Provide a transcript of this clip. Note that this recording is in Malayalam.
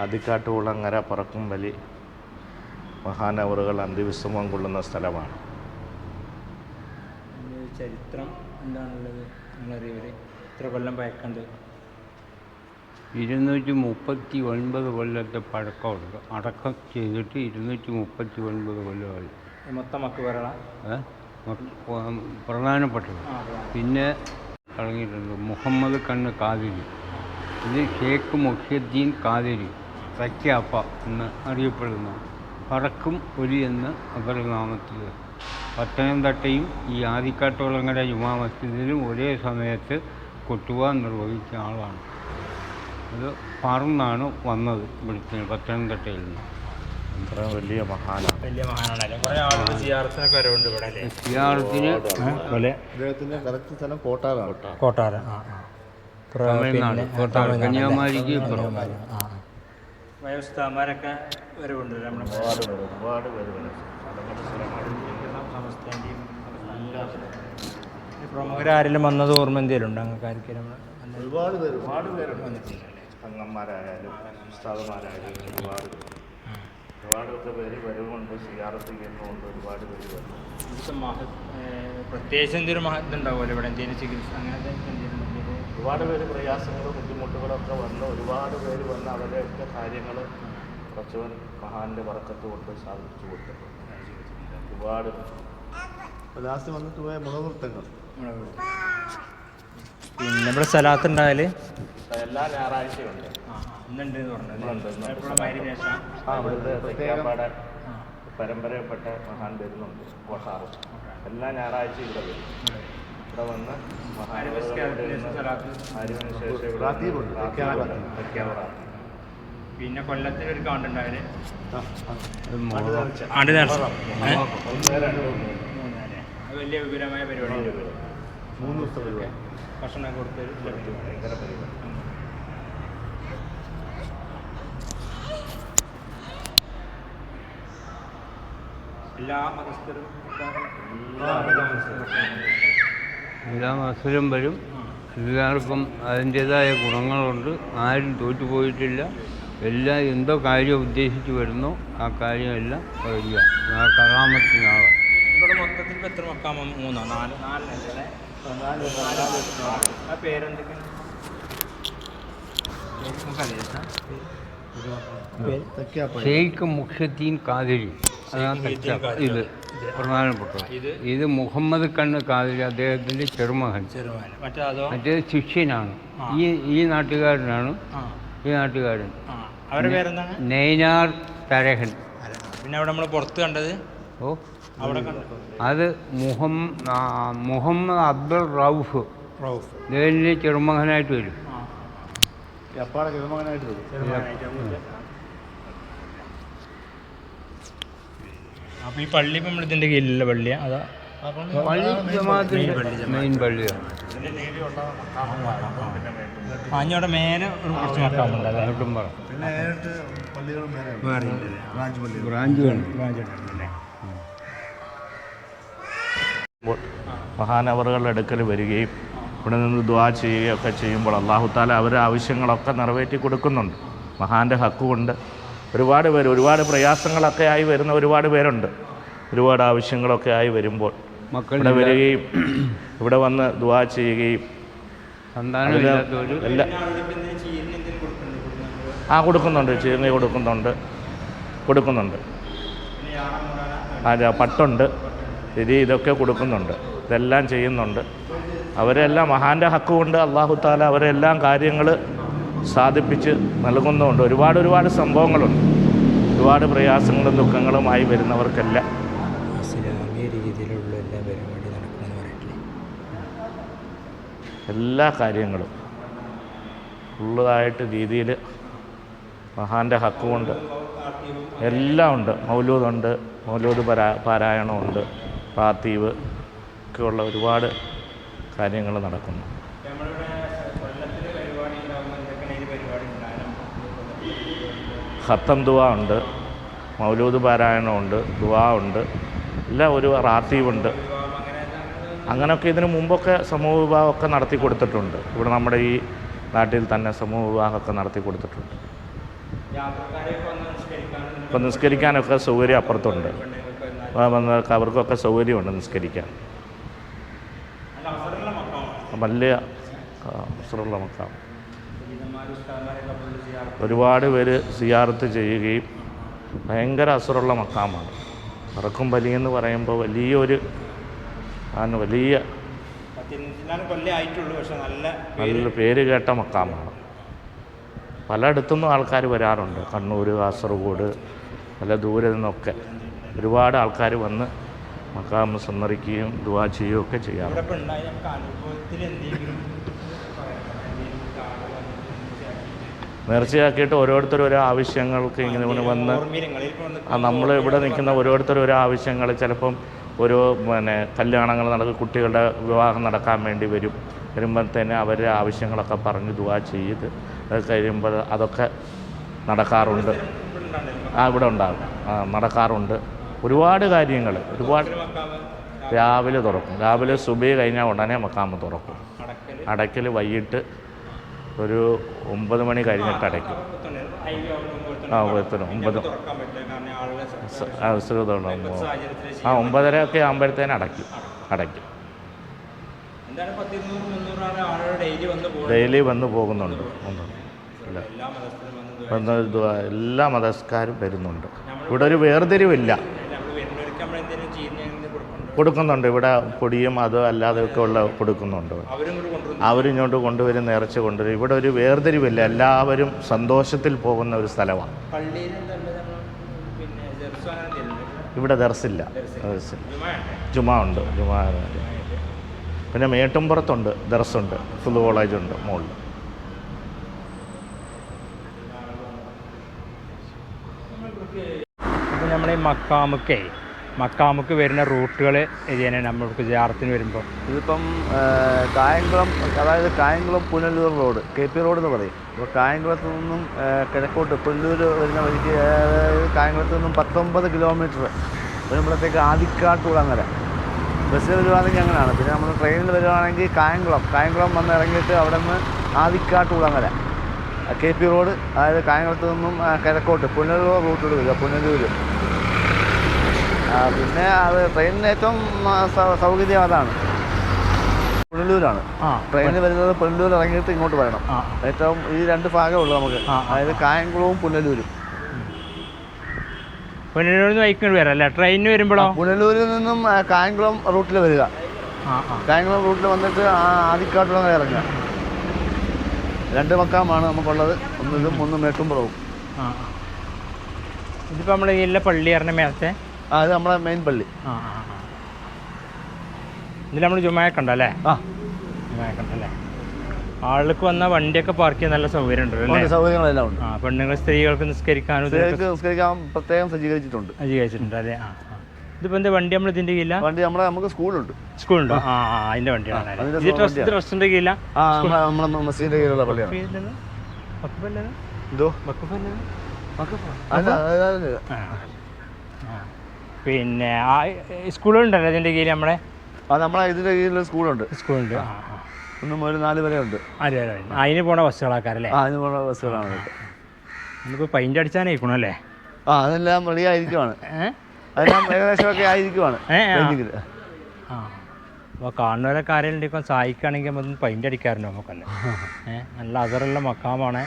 ആദിക്കാട്ടുകുളങ്ങര പറക്കും വലി മഹാനവറുകൾ അന്ത്യവിശ്രമം കൊള്ളുന്ന സ്ഥലമാണ്. ചരിത്രം എന്താണുള്ളത്? നിങ്ങളറിയവർ എത്ര കൊല്ലം പഴക്കണ്ട് ഇരുന്നൂറ്റി മുപ്പത്തി ഒൻപത് കൊല്ലത്തെ പഴക്കമുണ്ട്. അടക്കം ചെയ്തിട്ട് ഇരുന്നൂറ്റി മുപ്പത്തി ഒൻപത് കൊല്ലമായി മൊത്തം മക്ക് പറയണ ഏ? പ്രധാനപ്പെട്ടത്. പിന്നെ ഇറങ്ങിയിട്ടുണ്ട് മുഹമ്മദ് കണ്ണ് കാതിരി. ഇത് ഷേഖ് മുഹ്യദ്ദീൻ കാതിരി. സഖ്യാപ്പ എന്ന് അറിയപ്പെടുന്ന. പറക്കും ഒലി അവരുടെ നാമത്തിൽ. പത്തനംതിട്ടയും ഈ ആദിക്കാട്ടുളങ്ങര ജുമാ മസ്ജിദിലും ഒരേ സമയത്ത് കൊട്ടുക നിർവഹിച്ച ആളാണ്. അത് പറന്നാണ് വന്നത് ഇവിടുത്തെ പത്തനംതിട്ടയിൽ നിന്ന്. അത്ര വലിയ മഹാനാണ്. വലിയ മഹാനാണല്ലേ? കുറേ ആളുകൾ സിയാറത്തിനൊക്കെ വരവുണ്ട് ഇവിടെ അല്ലേ? സിയാറത്തിന് പോലെ അദ്ദേഹത്തിന്റെ കറക്റ്റ് സ്ഥലം കോട്ടാറാണ്. ആ തമിഴ്നാട് കന്യാകുമാരിക്ക് വയോസ്ഥാമാരൊക്കെ വരവുണ്ട് നമ്മുടെ ഒരുപാട് പേര് ഒരുപാട് പേര് വരും. പ്രമുഖരാരെങ്കിലും വന്നത് ഓർമ്മ എന്തെങ്കിലും ഉണ്ടോ? അങ്ങക്കാർക്ക് നമ്മൾ ഒരുപാട് പേര് ഒരുപാട് പേരുണ്ട് അംഗന്മാരായാലും ഉസ്താദന്മാരായാലും ഒരുപാട് പേര്. ഒരുപാട് ഒക്കെ പേര് വരുമുണ്ട് സിയാറത്ത് ചെയ്യുന്നുണ്ട് ഒരുപാട് പേര് വരും. പ്രത്യേകിച്ച് എന്തെങ്കിലും മഹത്വം ഉണ്ടാവുമല്ലോ ഇവിടെ? എന്തെങ്കിലും ചികിത്സ അങ്ങനത്തെ എന്തെങ്കിലും ഒരുപാട് പേര് പ്രയാസങ്ങളും ബുദ്ധിമുട്ടുകളൊക്കെ വന്ന് ഒരുപാട് പേര് വന്ന് അവരുടെയൊക്കെ കാര്യങ്ങൾ കുറച്ചവൻ മഹാന്റെ വറക്കത്ത് കൊണ്ട് സാധിച്ചു കൊടുത്തിട്ടുണ്ട്. ഒരുപാട് ലാസ്റ്റ് വന്നിട്ട് പോയ മുഖവൃത്തങ്ങൾ പിന്നെ നമ്മുടെ സ്ഥലത്ത് ഉണ്ടായാൽ? എല്ലാ ഞായറാഴ്ചയുണ്ട്. ഇന്നുണ്ട് എന്ന് ഉണ്ട്, ആ ഇവിടുത്തെ തെക്കാപ്പാട് പരമ്പരയിൽപ്പെട്ട മഹാൻ വരുന്നുണ്ട് കോട്ടാറ്. എല്ലാ ഞായറാഴ്ചയും ഇവിടെ വരും. ഇവിടെ വന്ന് പിന്നെ കൊല്ലത്തിൽ ഒരു അത് വലിയ വിപുലമായ പരിപാടി. മൂന്ന് ദിവസത്തെ ഭക്ഷണം കൊടുത്ത് ഭയങ്കര പരിപാടി. എല്ലാ മതസ്ഥരും. എല്ലാ അസുരം വരും. എല്ലാവർക്കും അതിന്റേതായ ഗുണങ്ങളുണ്ട്. ആരും തോറ്റുപോയിട്ടില്ല. എല്ലാം എന്തോ കാര്യം ഉദ്ദേശിച്ച് വരുന്നോ. ആ കാര്യമെല്ലാം വരിക ആ കറാമത്തിനാവാം ഇവിടെ മൊത്തത്തിൽ ഇപ്പം എത്ര മക്കാമ മൂന്നോ? നാല്? നാലിനല്ലേ ആ പേരെന്തൊക്കെയാണ് ഷെയ്ഖ് മുഖ്യദ്ദീൻ കാതിരി അതാണ് ഇത്. പ്രധാനപ്പെട്ടത്. ഇത് ഇത് മുഹമ്മദ് കണ്ണ് കാതിരി അദ്ദേഹത്തിന്റെ ചെറുമകൻ. ചെറുമാന മറ്റേ അതോ? മറ്റേ ശിഷ്യനാണ്. ഈ ഈ നാട്ടുകാരനാണ് ഈ നാട്ടുകാരൻ. നെയ്നാർ തരഹൻ പിന്നെ അവിടെ നമ്മൾ പുറത്ത് കണ്ടത്? ഓ. അവിടെ അത് മുഹം മുഹമ്മദ് അബ്ദുൾ റൌഫ്. റൌഫ്. അദ്ദേഹത്തിന്റെ ചെറുമകനായിട്ട് വരും. ചെറുമകനായിട്ട് വരും. അപ്പോൾ ഈ പള്ളി ഇപ്പം നമ്മൾ ഇതിന്റെ കീഴിലുള്ള പള്ളിയാണ് അതാ പള്ളി മെയിൻ പള്ളിയാണ് അഞ്ഞവിടെ മേലെ ഒരു കുറച്ച് മക്കാമുണ്ട് അല്ലേ? പിന്നെ ബ്രാഞ്ച് ബ്രാഞ്ച് മഹാനവറുകളുടെ അടുക്കൽ വരികയും ഇവിടെ നിന്ന് ദ്വാ ചെയ്യുകയൊക്കെ ചെയ്യുമ്പോൾ അള്ളാഹു താല അവരുടെ ആവശ്യങ്ങളൊക്കെ നിറവേറ്റി കൊടുക്കുന്നുണ്ട്. മഹാന്റെ ഹക്ക് കൊണ്ട് ഒരുപാട് പേര് ഒരുപാട് പ്രയാസങ്ങളൊക്കെ ആയി വരുന്ന ഒരുപാട് പേരുണ്ട്. ഒരുപാട് ആവശ്യങ്ങളൊക്കെ ആയി വരുമ്പോൾ. ഇവിടെ വരികയും ഇവിടെ വന്ന് ദുവാ ചെയ്യുകയും. എല്ലാ ആ കൊടുക്കുന്നുണ്ട്. ചീർണി കൊടുക്കുന്നുണ്ട്. കൊടുക്കുന്നുണ്ട്. ആ പട്ടുണ്ട്. തിരി ഇതൊക്കെ കൊടുക്കുന്നുണ്ട്. ഇതെല്ലാം ചെയ്യുന്നുണ്ട്. അവരെല്ലാം മഹാന്റെ ഹക്കുകൊണ്ട് അള്ളാഹു താല അവരെല്ലാം കാര്യങ്ങൾ സാധിപ്പിച്ച് നൽകുന്നുമുണ്ട് ഒരുപാട് ഒരുപാട് സംഭവങ്ങളുണ്ട്. ഒരുപാട് പ്രയാസങ്ങളും ദുഃഖങ്ങളുമായി വരുന്നവർക്കെല്ലാം. ഇസ്ലാമിക രീതിയിലുള്ള എല്ലാ പരിപാടി നടക്കണമെന്ന് പറയട്ടില്ലേ എല്ലാ കാര്യങ്ങളും ഉള്ളതായിട്ട് രീതിയിൽ മഹാന്റെ ഹക്കുമുണ്ട്. എല്ലാം ഉണ്ട്. മൗലൂദുണ്ട് മൗലൂദ് പരാ പാരായണമുണ്ട് പാർത്തീവ് ഒക്കെയുള്ള ഒരുപാട് കാര്യങ്ങൾ നടക്കുന്നു. ഖത്തം ദുവാ ഉണ്ട്. മൗലൂദ് പാരായണമുണ്ട് ദുവാ ഉണ്ട്. എല്ലാം ഒരു റാത്തീവുണ്ട്. അങ്ങനെയൊക്കെ ഇതിനു മുമ്പൊക്കെ സമൂഹ വിവാഹമൊക്കെ നടത്തി കൊടുത്തിട്ടുണ്ട്. ഇവിടെ നമ്മുടെ ഈ നാട്ടിൽ തന്നെ സമൂഹ വിവാഹമൊക്കെ നടത്തി കൊടുത്തിട്ടുണ്ട്. ഇപ്പം നിസ്കരിക്കാനൊക്കെ സൗകര്യം അപ്പുറത്തുണ്ട്. അവർക്കൊക്കെ സൗകര്യമുണ്ട് നിസ്കരിക്കാൻ. വലിയ അവസരമുള്ള മക്കാം ഒരുപാട് പേര് സിയാർത്ത് ചെയ്യുകയും ഭയങ്കര അസുറുള്ള മക്കാമാണ്. മറക്കും എന്ന് പറയുമ്പോൾ വലിയൊരു ആണ് വലിയ നല്ല പേര് കേട്ട മക്കാമാണ്. പലയിടത്തുനിന്നും ആൾക്കാർ വരാറുണ്ട്. കണ്ണൂർ കാസർഗോഡ് പല ദൂരെ നിന്നൊക്കെ ഒരുപാട് ആൾക്കാർ വന്ന് മക്കാമ സന്ദർശിക്കുകയും ദുവാ ചെയ്യുകയും ഒക്കെ ചെയ്യാറുണ്ട് ഇവിടെ ഇപ്പം ഉണ്ടായ നമുക്ക് അനുഭവത്തിൽ എന്തെങ്കിലും പറയാം എന്തെങ്കിലും കാട് വന്നിട്ട് നേർച്ചയാക്കിയിട്ട് ഓരോരുത്തരും ഓരോ ആവശ്യങ്ങൾക്ക് ഇങ്ങനെ വന്ന് നമ്മൾ ഇവിടെ നിൽക്കുന്ന ഓരോരുത്തരും ഓരോ ആവശ്യങ്ങൾ ചിലപ്പം ഒരു പിന്നെ കല്യാണങ്ങൾ നടക്കും കുട്ടികളുടെ വിവാഹം നടക്കാൻ വേണ്ടി വരും. വരുമ്പോഴത്തേന് അവരുടെ ആവശ്യങ്ങളൊക്കെ പറഞ്ഞ് ദുവാ ചെയ്ത് അത് കഴിയുമ്പോൾ അതൊക്കെ നടക്കാറുണ്ട്. ആ ഇവിടെ ഉണ്ടാകും. നടക്കാറുണ്ട്. ഒരുപാട് കാര്യങ്ങൾ ഒരുപാട് രാവിലെ തുറക്കും. രാവിലെ സുബൈ കഴിഞ്ഞാൽ ഉടനെ മക്കാമ്പ് തുറക്കും. അടയ്ക്കൽ വൈകിട്ട് ഒരു ഒമ്പത് മണി കഴിഞ്ഞിട്ട് അടയ്ക്കും. ആ എത്തണം ഒമ്പത്. ആ ഒമ്പതര ഒക്കെ ആകുമ്പോഴത്തേന് അടയ്ക്കും. അടയ്ക്കും. ഡെയിലി വന്ന് പോകുന്നുണ്ട്. മതസ്ഥരും എല്ലാ മതസ്കാരും വരുന്നുണ്ട്. ഇവിടെ ഒരു വേർതിരിവില്ല നമ്മൾ വരുന്നവർക്ക് നമ്മൾ എന്തെങ്കിലും ചെയ്യുന്ന കൊടുക്കുന്നുണ്ട്. ഇവിടെ പൊടിയും അത് അല്ലാതെയൊക്കെ ഉള്ള കൊടുക്കുന്നുണ്ട്. അവരിങ്ങോട്ട് കൊണ്ടുവരും നേർച്ച കൊണ്ടുവരും. ഇവിടെ ഒരു വേർതിരിവില്ല. എല്ലാവരും സന്തോഷത്തിൽ പോകുന്ന ഒരു സ്ഥലമാണ്. ഇവിടെ ദർസില്ല. ജുമാ ഉണ്ട്. ജുമാ പിന്നെ മേട്ടുംപുറത്തുണ്ട്. ദർസുണ്ട്. ഫുൾ കോളേജുണ്ട് മോളിൽ നമ്മൾ ഈ മക്കാമുക്കേ മക്കാമുക്ക് വരുന്ന റൂട്ടുകൾ എഴുതിയാണ് നമ്മൾക്ക് ജാറത്തിന് വരുമ്പോൾ ഇതിപ്പം കായംകുളം അതായത് Kayamkulam Punalur road K P road എന്ന് പറയും. അപ്പോൾ കായംകുളത്ത് നിന്നും കിഴക്കോട്ട് പുനലൂർ വരുന്ന വഴിക്ക് അതായത് കായംകുളത്ത് നിന്നും പത്തൊമ്പത് കിലോമീറ്റർ വരുമ്പോഴത്തേക്ക് ആദിക്കാട്ടുകുളങ്ങര ബസ്സിൽ വരുവാണെങ്കിൽ അങ്ങനെയാണ്. പിന്നെ നമ്മൾ ട്രെയിനിൽ വരുവാണെങ്കിൽ കായംകുളം കായംകുളം വന്ന് ഇറങ്ങിയിട്ട് അവിടെ നിന്ന് ആദിക്കാട്ടുകുളങ്ങര കെ പി റോഡ് അതായത് കായംകുളത്ത് നിന്നും കിഴക്കോട്ട് പുനലൂർ റൂട്ടിൽ വരിക പുനലൂർ പിന്നെ അത് ട്രെയിനിന് ഏറ്റവും സൗകര്യം അതാണ്. പുനലൂരാണ്. ട്രെയിനിൽ വരുന്നത് പുനലൂർ ഇറങ്ങിയിട്ട് ഇങ്ങോട്ട് വരണം. ഏറ്റവും ഈ രണ്ട് ഭാഗമേ ഉള്ളൂ നമുക്ക്. അതായത് കായംകുളവും പുനലൂരും. പുനലൂരിൽ നിന്ന് വരാം അല്ലേ? ട്രെയിനിന് വരുമ്പോഴോ? പുനലൂരിൽ നിന്നും കായംകുളം റൂട്ടിൽ വരിക. കായംകുളം റൂട്ടിൽ വന്നിട്ട് ആദിക്കാട്ടുള്ള ഇറങ്ങുക. രണ്ട് മക്കാമാണ് നമുക്കുള്ളത്. ഒന്നിലും ഒന്നും ഒന്ന് ഇതിപ്പോ ആ. ഇതിപ്പോൾ നമ്മൾ പള്ളി പറഞ്ഞ മേലത്തെ ആ ഇത് നമ്മളെ മെയിൻ പള്ളി. ആ ആ ആ. ഇതിൽ നമ്മൾ ജുമായൊക്കെ ഉണ്ടല്ലേ? ആ. ജുമായൊക്കെ ഉണ്ടല്ലേ? ആളുകൾക്ക് വന്ന വണ്ടിയൊക്കെ പാർക്ക് ചെയ്യാൻ നല്ല സൗകര്യം ഉണ്ടല്ലോ അല്ലേ? ഉണ്ട് സൗകര്യങ്ങളെല്ലാം ഉണ്ട്. ആ പെണ്ണുങ്ങൾ സ്ത്രീകൾക്ക് നിസ്കരിക്കാനും ഇതിനൊക്കെ സ്ത്രീകൾക്ക് നിസ്കരിക്കാൻ പ്രത്യേകം സജ്ജീകരിച്ചിട്ടുണ്ട്. സജ്ജീകരിച്ചിട്ടുണ്ട് അല്ലേ? ആ ആ. ഇതിപ്പോൾ എന്താ വണ്ടി നമ്മൾ ഇതിന്റെ കീഴില? വണ്ടി നമ്മളെ നമുക്ക് സ്കൂളുണ്ട്. സ്കൂളുണ്ടോ? ആ. ആ അതിന്റെ വണ്ടിയാണ് അതിന്റെ ഇത് ട്രസ്റ്റ് വണ്ടിയാ. ട്രസ്റ്റിന്റെ കീഴില? ആ നമ്മളെ നമ്മളെ മസീദിന്റെ കീഴിലുള്ള പള്ളിയാണ്. എന്തോ? അല്ല അതായത് പിന്നെ ആ സ്കൂളുണ്ടല്ലോ ഇതിന്റെ കീഴിൽ നമ്മളെ? ആ നമ്മളെ ഇതിന്റെ കീഴിൽ സ്കൂളുണ്ട്. സ്കൂളുണ്ട്. ആ ഒന്ന് നാല് വരെ ഉണ്ട്. അതെ അതെ അതിന് പോണ ബസ്സുകളാക്കാരല്ലേ? ആ അതിന് പോണ ബസ്സുകളാണ് നമുക്ക് പെയിന്റ് അടിച്ചാനായിരിക്കണം അല്ലേ ആ അതെല്ലാം റെഡി ആയിരിക്കുവാണ്. അതെല്ലാം ഏകദേശമൊക്കെ ആയിരിക്കുവാണ്. ആ. അപ്പോൾ കാണുന്നവരൊക്കെ ആരെങ്കിലും സഹായിക്കുകയാണെങ്കിൽ നമുക്ക് പെയിന്റ് അടിക്കാറുണ്ട് നമുക്കല്ലേ നല്ല അതറുള്ള മക്കാമാണ്.